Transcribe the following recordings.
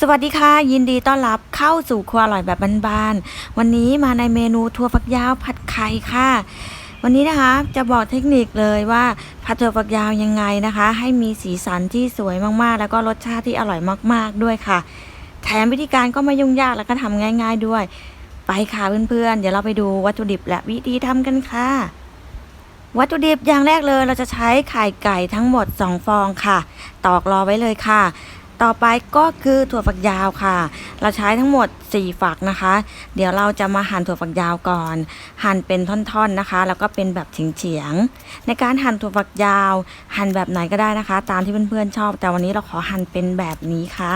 สวัสดีค่ะ ยินดีต้อนรับเข้าสู่ครัวอร่อยแบบบ้านๆวันนี้มาในเมนูถั่วฝักยาวผัดไข่ค่ะ วันนี้นะคะจะบอกเทคนิคเลยว่าผัดถั่วฝักยาวยังไงนะคะ ให้มีสีสันที่สวยมากๆ แล้วก็รสชาติที่อร่อยมากๆด้วยค่ะ แถมวิธีการก็ไม่ยุ่งยากแล้วก็ทำง่าย ๆด้วย ไปค่ะเพื่อนๆเดี๋ยวเราไปดูวัตถุดิบและวิธีทำกันค่ะ วัตถุดิบอย่างแรกเลยเราจะใช้ไข่ไก่ทั้งหมด 2 ฟองค่ะ ตอกรอไว้เลยค่ะ ต่อไปก็คือถั่วฝักยาวค่ะ เราใช้ทั้งหมด 4 ฝักนะคะ เดี๋ยวเราจะมาหั่นถั่วฝักยาวก่อน หั่นเป็นท่อนๆนะคะ แล้วก็เป็นแบบเฉียงๆในการหั่นถั่วฝักยาว หั่นแบบไหนก็ได้นะคะ ตามที่เพื่อนๆชอบ แต่วันนี้เราขอหั่นเป็นแบบนี้ค่ะ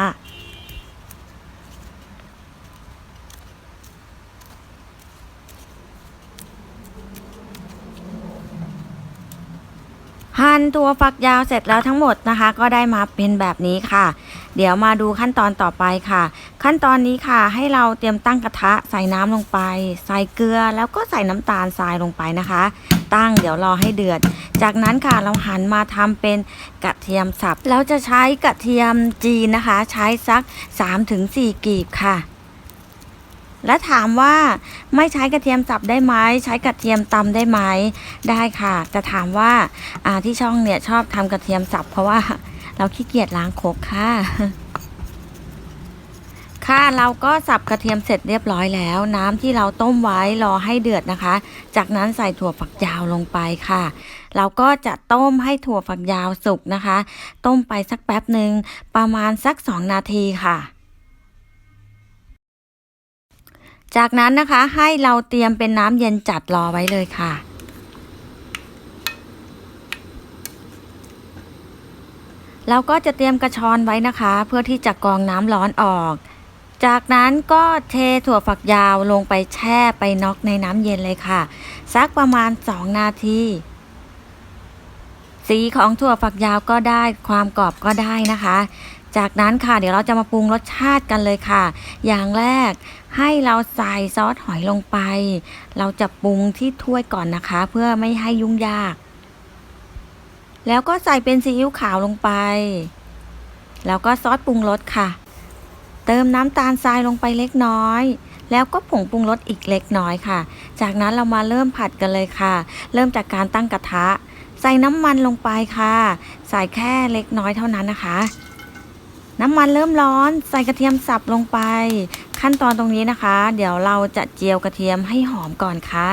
หั่นตัวฝักยาวเสร็จแล้วทั้งหมดนะคะ ก็ได้มาเป็นแบบนี้ค่ะ เดี๋ยวมาดูขั้นตอนต่อไปค่ะ ขั้นตอนนี้ค่ะให้เราเตรียมตั้งกระทะใส่น้ำลงไป ใส่เกลือแล้วก็ใส่น้ำตาลทรายลงไปนะคะ ตั้งเดี๋ยวรอให้เดือด จากนั้นค่ะเราหันมาทำเป็นกระเทียมสับเราจะใช้กระเทียมจีนนะคะ ใช้สัก 3-4 กีบค่ะ และถามว่าไม่ใช้กระเทียมสับได้ไหมใช้กระเทียมตำได้ไหมได้ค่ะ แต่ถามว่าาที่ช่องเนี่ยชอบทำกระเทียมสับเพราะว่าเราขี้เกียจล้างโคกค่ะค่ะเราก็สับกระเทียมเสร็จเรียบร้อยแล้ว น้ำที่เราต้มไว้รอให้เดือดนะคะ จากนั้นใส่ถั่วฝักยาวลงไปค่ะ เราก็จะต้มให้ถั่วฝักยาวสุกนะคะ ต้มไปสักแป๊บหนึ่งประมาณสัก 2 นาทีค่ะ จากนั้นนะคะให้เราเตรียมเป็นน้ำเย็นจัดรอไว้เลยค่ะ เราก็จะเตรียมกระชอนไว้นะคะ เพื่อที่จะกรองน้ำร้อนออก จากนั้นก็เทถั่วฝักยาวลงไปแช่ไปน็อกในน้ำเย็นเลยค่ะสักประมาณ 2 นาทีสีของถั่วฝักยาวก็ได้ความกรอบก็ได้นะคะ จากนั้นค่ะเดี๋ยวเราจะมาปรุงรสชาติกันเลยค่ะ อย่างแรกให้เราใส่ซอสหอยลงไป เราจะปรุงที่ถ้วยก่อนนะคะ เพื่อไม่ให้ยุ่งยาก แล้วก็ใส่เป็นซีอิ๊วขาวลงไป แล้วก็ซอสปรุงรสค่ะ เติมน้ำตาลทรายลงไปเล็กน้อยแล้วก็ผงปรุงรสอีกเล็กน้อยค่ะ จากนั้นเรามาเริ่มผัดกันเลยค่ะ เริ่มจากการตั้งกระทะ ใส่น้ำมันลงไปค่ะ ใส่แค่เล็กน้อยเท่านั้นนะคะ น้ำมันเริ่มร้อนใส่กระเทียมสับลงไป ขั้นตอนตรงนี้นะคะ เดี๋ยวเราจะเจียวกระเทียมให้หอมก่อนค่ะ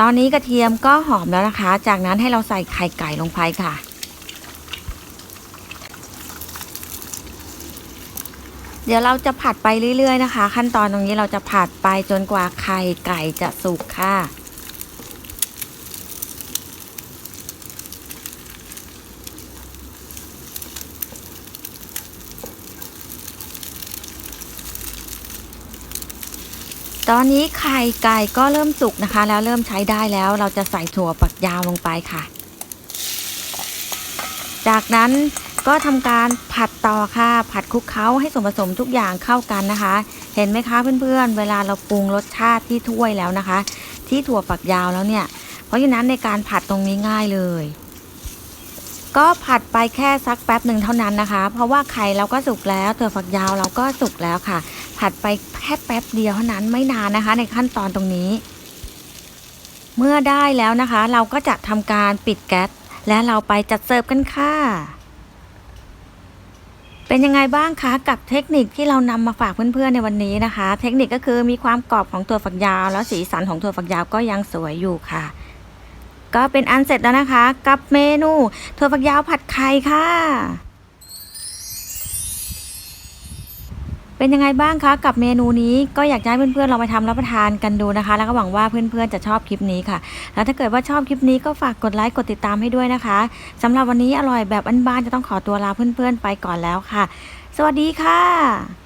ตอนนี้กระเทียมก็หอมแล้วนะคะ จากนั้นให้เราใส่ไข่ไก่ลงไปค่ะ เดี๋ยวเราจะผัดไปเรื่อยๆนะคะ ขั้นตอนตรงนี้เราจะผัดไปจนกว่าไข่ไก่จะสุกค่ะตอนนี้ไข่ไก่ก็เริ่มสุกนะคะ แล้วเริ่มใช้ได้แล้วเราจะใส่ถั่วฝักยาวลงไปค่ะ จากนั้น ก็ทำการผัดต่อค่ะ ผัดคลุกเคล้าให้ส่วนผสมทุกอย่างเข้ากันนะคะ เห็นไหมคะเพื่อนๆ เวลาเราปรุงรสชาติที่ถ้วยแล้วนะคะ ที่ถั่วฝักยาวแล้วเนี่ย เพราะฉะนั้นในการผัดตรงนี้ง่ายเลย ก็ผัดไปแค่สักแป๊บหนึ่งเท่านั้นนะคะ เพราะว่าไข่เราก็สุกแล้วถั่วฝักยาวเราก็สุกแล้วค่ะ ผัดไปแค่แป๊บเดียวเท่านั้นไม่นานนะคะ ในขั้นตอนตรงนี้ เมื่อได้แล้วนะคะ เราก็จะทำการปิดแก๊สและเราไปจัดเสิร์ฟกันค่ะ เป็นยังไงบ้างคะกับเทคนิคที่เรานำมาฝากเพื่อนๆในวันนี้นะคะ เทคนิคก็คือมีความกรอบของถั่วฝักยาว แล้วสีสันของถั่วฝักยาวก็ยังสวยอยู่ค่ะ ก็เป็นอันเสร็จแล้วนะคะ กับเมนูถั่วฝักยาวผัดไข่ค่ะ เป็นยังไงบ้างคะกับเมนูนี้ก็อยากให้เพื่อนๆเราไปทำรับประทานกันดูนะคะ แล้วก็หวังว่าเพื่อนๆจะชอบคลิปนี้ค่ะ แล้วถ้าเกิดว่าชอบคลิปนี้ก็ฝากกดไลค์กดติดตามให้ด้วยนะคะสำหรับวันนี้อร่อยแบบบ้านๆจะต้องขอตัวลาเพื่อนๆไปก่อนแล้วค่ะ สวัสดีค่ะ